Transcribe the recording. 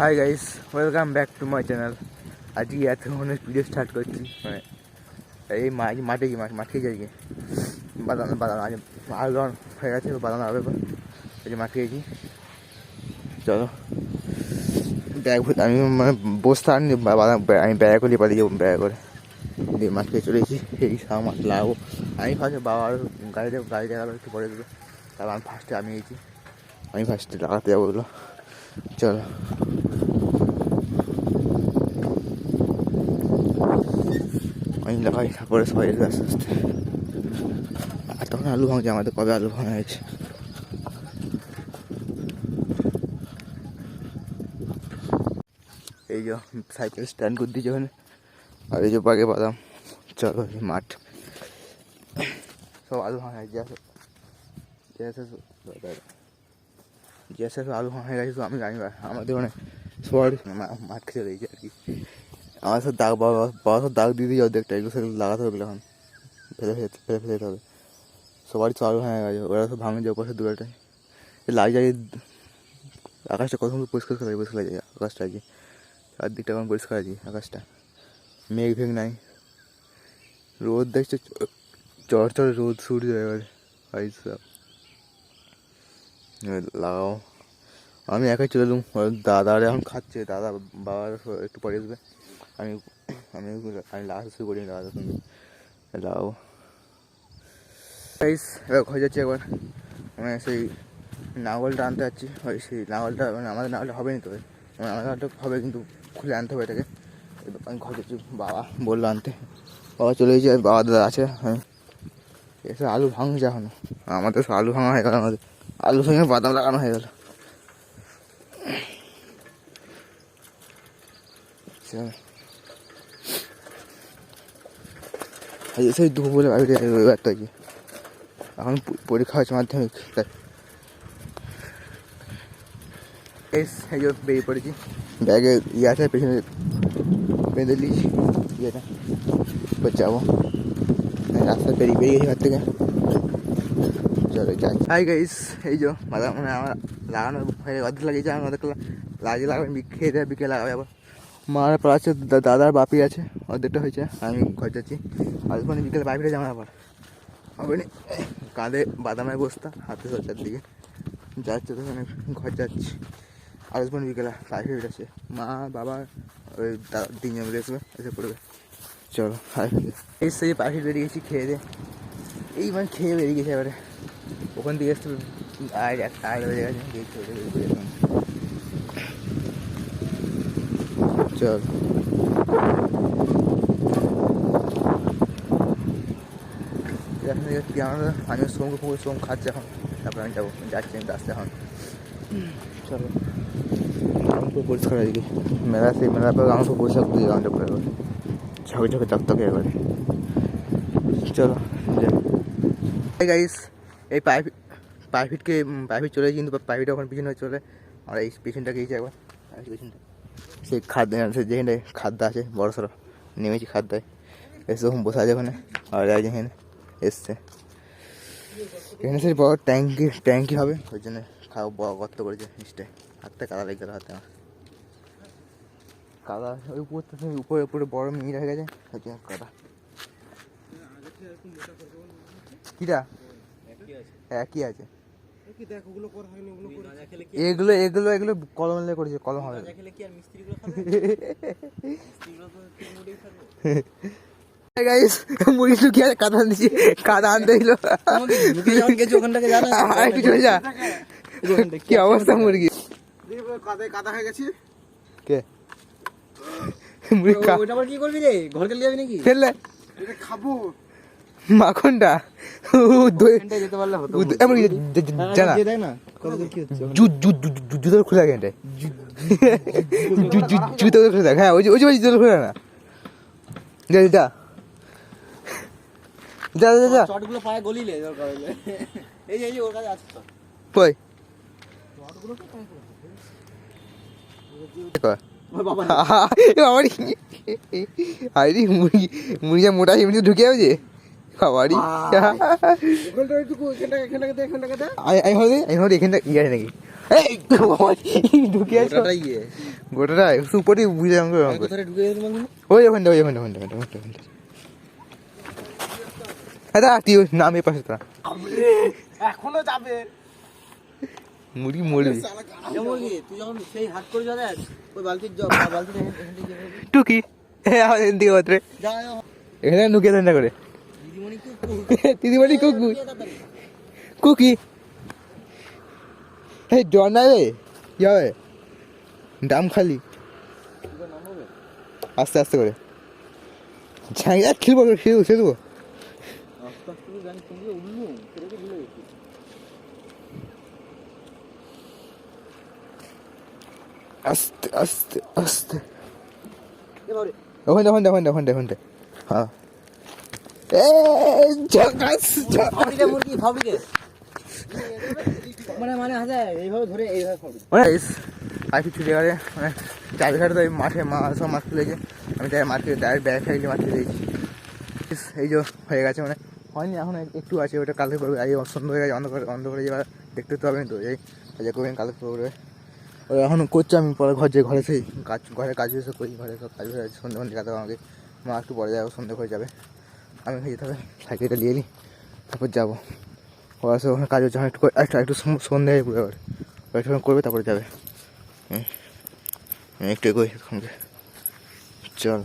Hi guys welcome back to my channel আজকে এত অনেক ভিডিও স্টার্ট করছি মানে এই মাঠ গিয়ে, মাঠ মাঠ আজকে বাদাম বাদাম, আজ আলু হয়ে গেছে বাদাম হবে এই মাঠ খেয়েছি চলো। ব্যাগ আমি মানে বসতে আনি আমি ব্যাগ করে পালিয়ে যাব, ব্যাগ করে। দিয়ে মাঠ খেয়ে চলে এসেছি, এই সব মাছ লাগাবো। আমি ফার্স্টে বাবা আর গাড়িতে গাড়ি লাগাবে একটু পরে দেবে। তারপর আমি ফার্স্টে আমি এসেছি আমি ফার্স্টে লাগাতে যাব ওগুলো চলো আমি লাগাই তারপরে সবাই আস্তে আস্তে আর তখন আলু ভাঙছে আমাদের কবে আলু ভাঙা হয়েছে এই যে সাইকেল স্ট্যান্ড করে দিয়েছে ওখানে আর এই যে বাগে বাদাম চলো এই মাঠ সব আলু ভাঙা হয়েছে আসো জেসে জেসে সব আলু হয়ে গেছে তো, আমি জানি না, আমাদের মানে সবার মাঠ খেতে রয়েছে আর কি। আমার সাথে দাগ, বাবা বাবা সব দাগ দিয়ে দিয়ে অর্ধেকটা এগুলো সেগুলো লাগাতে হবে এখন। ফেলে ফেলে ফেলে ফেলে যেতে হবে। সবারই তো আলু ভাঙা গেছে, ওরা সব ভাঙে যাবে পাশে দূরটায় লাগ যায় আকাশটা কত পরিষ্কার করে পরিষ্কার যায় আকাশটা আজকে চারদিকটা কেমন পরিষ্কার আছে আকাশটা। মেঘ ফেঘ নাই। রোদ দেখছে চড় চড় রোদ সূর্য এবার সব। লাগাও। আমি একাই চলে এলাম। দাদারা এখন খাচ্ছে। দাদা বাবার একটু পরে আসবে। আমি আমি আমি লাগাতে শুরু করি দাদার সঙ্গে। লাগাবো গাইস এবার হয়ে যাচ্ছে একবার। মানে সেই নাগলটা আনতে যাচ্ছি। ওই সেই নাগলটা মানে আমাদের নাগলটা হবে না তবে মানে আমাদের নাগলটা হবে কিন্তু খুলে আনতে হবে এটাকে। আমি ঘর যাচ্ছি। বাবা বলল আনতে। বাবা চলে গেছে। বাবা, দাদা আছে। হ্যাঁ এসে আলু ভাঙছে এখনও। আমাদের আলু ভাঙা হয়ে গেল আমাদের। আলু সঙ্গে বাদাম লাগানো হয়ে গেল চল আজ সেই দুপুরে বাইরে রবিবার তো আজকে এখন প- পরীক্ষা হচ্ছে মাধ্যমিক তাই এস এই যে বেরিয়ে পড়েছি ব্যাগে ইয়ে আছে পেছনে বেঁধে নিয়েছি ইয়েটা এবার যাব এই রাস্তা বেরিয়ে বেরিয়ে গেছি ঘর থেকে চলো হাই গাইস এই যে বাদাম মানে আমার লাগানো হয়ে অর্ধেক লাগিয়েছে আমি অর্ধেক লাগিয়ে লাগাবে খেয়ে দেয় বিকেলে লাগাবে। আবার মার পর আছে দাদার বাপি আছে, অর্ধেকটা হয়েছে, আমি ঘর যাচ্ছি। আর মানে বিকেলে বাইরে যাব আবার। হবে না? কাঁধে বাদামের বস্তা, হাতে সজ্জার দিকে যাচ্ছে তখন ঘর যাচ্ছি। আর আসবেন বিকেলে প্রাইভেট আছে মা, বাবা, ওই দাদা তিনজন মিলে আসবে এসে পড়বে। চলো হাই এই সেই পাখি বেরিয়ে গেছি, খেয়ে দে। এই মানে খেয়ে বেরিয়ে গেছে এবারে। ওখান থেকে এসে আয় একটা আয় বেরিয়ে গেছে গিয়ে চলে বেরিয়ে গেলাম। চল এখন এই পিয়ানো আমি সোমকে পুকুর সোম খাচ্ছে এখন তারপরে আমি যাব যাচ্ছি আমি রাস্তা এখন চলো আমি তো পরিষ্কার আজকে মেলা সেই মেলার পর আমি তো পরিষ্কার দিয়ে গানটা পরে এবার ঝকে ঝকে চকচকে এবারে চলো গাইস এই পাইপ পাইপিটকে পাইপিট চলে কিন্তু পাইপিটা ওখানে পিছনে চলে। আর এই পেছনটা গিয়েছি একবার পেছনটা। সেই খাদ্য, সে যেখানটায় খাদ্য আছে, বড় সড়ো, নেমেছি খাদ্যায় এসে ওখানে বসে আছে ওখানে, আর যেখানে এসছে। এখানে সেই বড় ট্যাঙ্কি ট্যাঙ্কি হবে, ওই জন্য খাওয়া, বড় গর্ত করেছে নিচটায় হাতটা কাদা লেগে গেল হাতে আমার। কাদা, ওই উপর উপরে উপরে বড় মিল হয়ে গেছে কাদা। কিরা? একই আছে। এগুলো এগুলো এগুলো কলম করেছে কলম হবে গাইস মুড়ি লুকিয়ে কাদা দিচ্ছি কাদা আনতে দিল আর একটু চলে যা। কি অবস্থা মুরগি? কাদায় কাদা হয়ে গেছি কে? মুড়ি খা। আবার কি করবি রে? ঘরকে নিয়ে যাবি নাকি? ফেললে এটা খাব। মাখনটা? উ, দই- এখানটায় যেতে পারলে হতো উ, এমন কি, জা- জা- জানা দিয়ে দেখ না। কত দূর কি হচ্ছে? জু জু জু জু- জুতো খুলে গেছে জু জু জুতো খুলে দেখ হ্যাঁ ওই যে ওই যে ওই জুতো খুলে না। যা যা। যা যা যা। চটগুলো পায়ে গলিলে দরকার হলে এই যে এই যে ওর কাছে আছে তো। কই? কর ওর বাবা আরে মুরগি মুরগি মোটা এমনি ঢুকে যাবে বাবারি ভাবি আমি ভাবি এখানটা ইয়ে নাকি? এই ঢুকে আছো। ওটাটা বুঝে আমাকে। আমি কোথায় ঢুকে গেছিলাম বলতো? ওই ওখানটা ওই ওখানটা ওখানটা ওখানটা ওখানটা। দা তুই নামে পাশে তোরা এখনও যাবে। মুড়ি মরবি। যেমন কি, তুই যখন সেই হাত করে যা ওই বালতির জল, বালতিটা এখান- এখান থেকে যেভাবে- টুকি। হ্যাঁ আমার এদিকে বাত্রে যা, যা, এখানে ঢুকে দেন না করে। দিদিমণি। কুকু কুকি এই জন রে। হবে দাম খালি? আস্তে আস্তে করে। ঝাঁকি খেলব খেলব খেলব আস্তে আস্তে। আস্তে আস্তে। ওখানটা ওখানটা ওখানটা ওখানটা ওখানটা হ্যাঁ। মানে মানে ফাবড়ি মানে মানে চারিঘাটে তো মাঠে মা সব মাছ তুলেছে আমি তাই মাঠে ডাইরেক্ট ব্যাগ ফেলে মাছ তুলে দিয়েছি ইস, এই যে হয়ে গেছে মানে হয়নি এখন একটু আছে ওটা কালকে করবে। আজ সন্ধ্যা হয়ে গেছে অন্ধকার অন্ধকারে যাবার দেখতে তো হবে তো এই যে করবেন কালকে করবে। ওই এখন করছে আমি পরে ঘর যে ঘরে সেই কাজ ঘরে কাজ এসে করি ঘরে সব কাজ হয়ে আছে সন্ধ্যে ফন্ধ্যে আমাকে মা একটু পরে যাবে সন্ধ্যে হয়ে যাবে। আমি হয়ে যেতে হবে। সাইকেলটা নিয়ে নিই তারপর যাব। ওরা সব ওখানে কাজ হচ্ছে, একটু একটু একটু সন্ধ্যে হয়ে পড়ে আবার করবে তারপরে যাবে। হুম। একটু এগোই সঙ্গে চল।